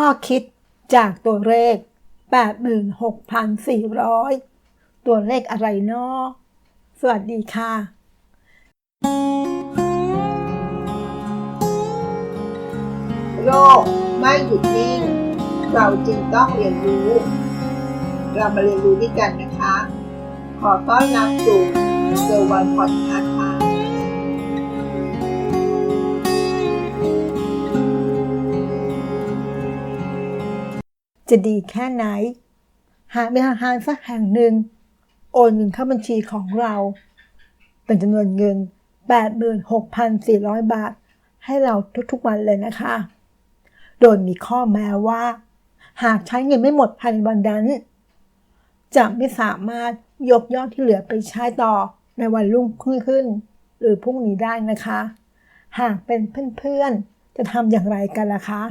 ข้อคิดจากตัวเลข 86,400 ตัวเลขอะไรเนาะสวัสดีค่ะโลกไม่หยุดนิ่ง เราจึงต้องเรียนรู้ เรามาเรียนรู้ด้วยกันนะคะ ขอต้อนรับสู่เซอร์วันพอดคาส์ จะดีแค่ไหน หากมีธนาคารสักแห่งหนึ่ง โอนเงินเข้าบัญชีของเรา เป็นจำนวนเงิน 86,400 บาท ให้เราทุกๆวันเลยนะคะ โดยมีข้อแม้ว่า หากใช้เงินไม่หมดภายในวันนั้น จะไม่สามารถยกยอดที่เหลือไปใช้ต่อในวันรุ่งขึ้นหรือพรุ่งนี้ได้นะคะ หากเป็นเพื่อนๆจะทำอย่างไรกันล่ะคะ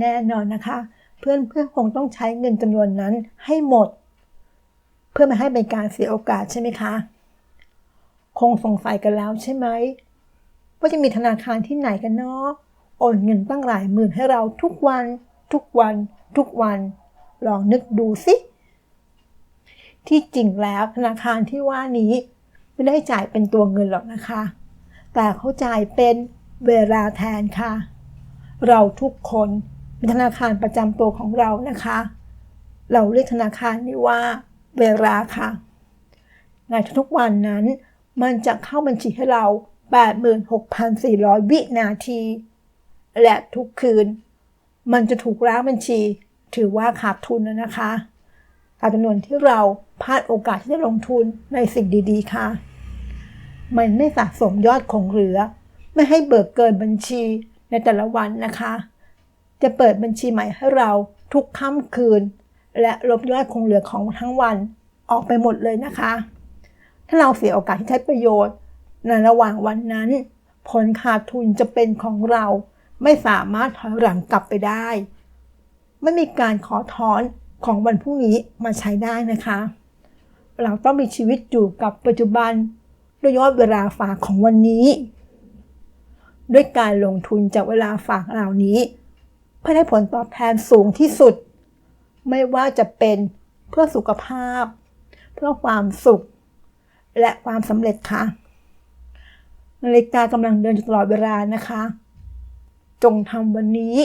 แน่นอนนะคะ เพื่อนๆคงต้องใช้เงินจำนวนนั้นให้หมด เพื่อไม่ให้เป็นการเสียโอกาสใช่ไหมคะ คงสงสัยกันแล้วใช่ไหมว่าจะมีธนาคารที่ไหนกันเนาะโอนเงินตั้งหลายหมื่นให้เราทุกวัน ทุกวัน ทุกวัน ลองนึกดูสิที่จริงแล้วธนาคารที่ว่านี้ไม่ได้จ่ายเป็นตัวเงินหรอกนะคะ แต่เขาจ่ายเป็นเวลาแทนค่ะ เราทุกคน มีธนาคารประจำตัวของเรานะคะ เราเรียกธนาคารนี้ว่าเวลาค่ะ ในทุกๆวันนั้นมันจะเข้าบัญชีให้เรา 86,400 วินาที และทุกคืน มันจะถูกล้างบัญชี ถือว่าขาดทุนแล้วนะคะตามจำนวนที่เราพลาดโอกาสที่จะลงทุนในสิ่งดีๆ ค่ะ มันไม่สะสมยอดคงเหลือ ไม่ให้เบิกเกินบัญชีในแต่ละวันนะคะ จะเปิดบัญชีใหม่ให้เราทุกค่ำคืน และลบยอดคงเหลือของทั้งวันออกไปหมดเลยนะคะ ถ้าเราเสียโอกาสที่ใช้ประโยชน์ในระหว่างวันนั้น ผลขาดทุนจะเป็นของเราไม่สามารถถอยหลังกลับไปได้ ไม่มีการขอถอนของวันพรุ่งนี้มาใช้ได้นะคะ เราต้องมีชีวิตอยู่กับปัจจุบันด้วยยอดเวลาฝากของวันนี้ ด้วยการลงทุนจากเวลาฝากเหล่านี้ เพื่อให้ผลตอบแทนสูงที่สุด ไม่ว่าจะเป็นเพื่อสุขภาพ เพื่อความสุข และความสำเร็จค่ะนาฬิกากำลังเดินตลอดเวลานะคะ จงทำวันนี้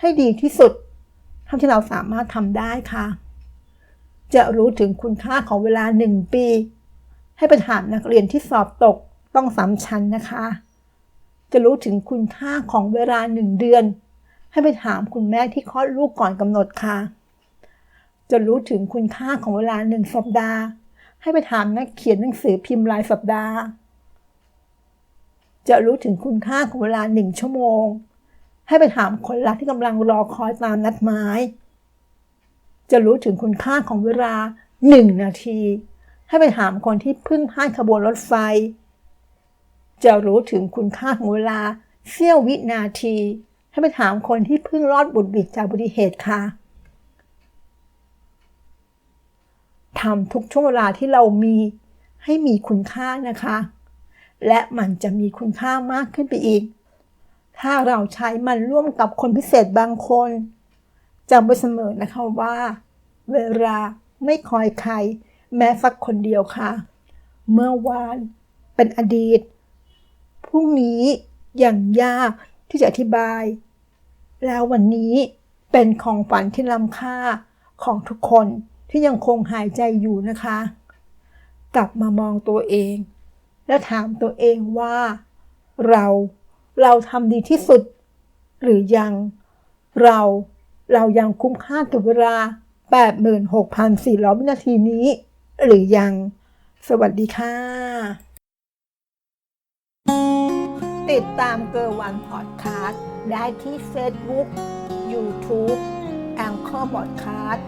ให้ดีที่สุดเท่าที่เราสามารถทำได้ค่ะ จะรู้ถึงคุณค่าของเวลาหนึ่งปี ให้ไปถามนักเรียนที่สอบตกต้องสามชั้นนะคะ จะรู้ถึงคุณค่าของเวลาหนึ่งเดือน ให้ไปถามคุณแม่ที่คลอดลูกก่อนกำหนดค่ะ จะรู้ถึงคุณค่าของเวลาหนึ่งสัปดาห์ ให้ไปถามนักเขียนหนังสือพิมพ์รายสัปดาห์ จะรู้ถึงคุณค่าของเวลาหนึ่งชั่วโมง ให้ไปถามคนรักที่กำลังรอคอยตามนัดหมาย จะรู้ถึงคุณค่าของเวลาหนึ่งนาที ให้ไปถามคนที่เพิ่งพลาดขบวนรถไฟ จะรู้ถึงคุณค่าของเวลาเสี้ยววินาที ให้ไปถามคนที่เพิ่งรอดบุดบิดจากอุบัติเหตุค่ะทำทุกช่วงเวลาที่เรามีให้มีคุณค่านะคะ และมันจะมีคุณค่ามากขึ้นไปอีก ถ้าเราใช้มันร่วมกับคนพิเศษบางคนจำไว้เสมอนะคะว่า เวลาไม่คอยใคร แม้สักคนเดียวค่ะ เมื่อวานเป็นอดีตพรุ่งนี้อย่างยาก ที่จะอธิบาย แล้ววันนี้เป็นของฝันที่ล้ำค่าของทุกคนที่ยังคงหายใจอยู่นะคะ กลับมามองตัวเอง และถามตัวเองว่า เราเราทำดีที่สุด หรือยังเราเรายังคุ้มค่ากับเวลา 86,400 วินาทีนี้ หรือยัง สวัสดีค่ะ ติดตามเกอร์วันพอดคาสต์ได้ที่ Facebook YouTube แองเกอร์บอดคาสต์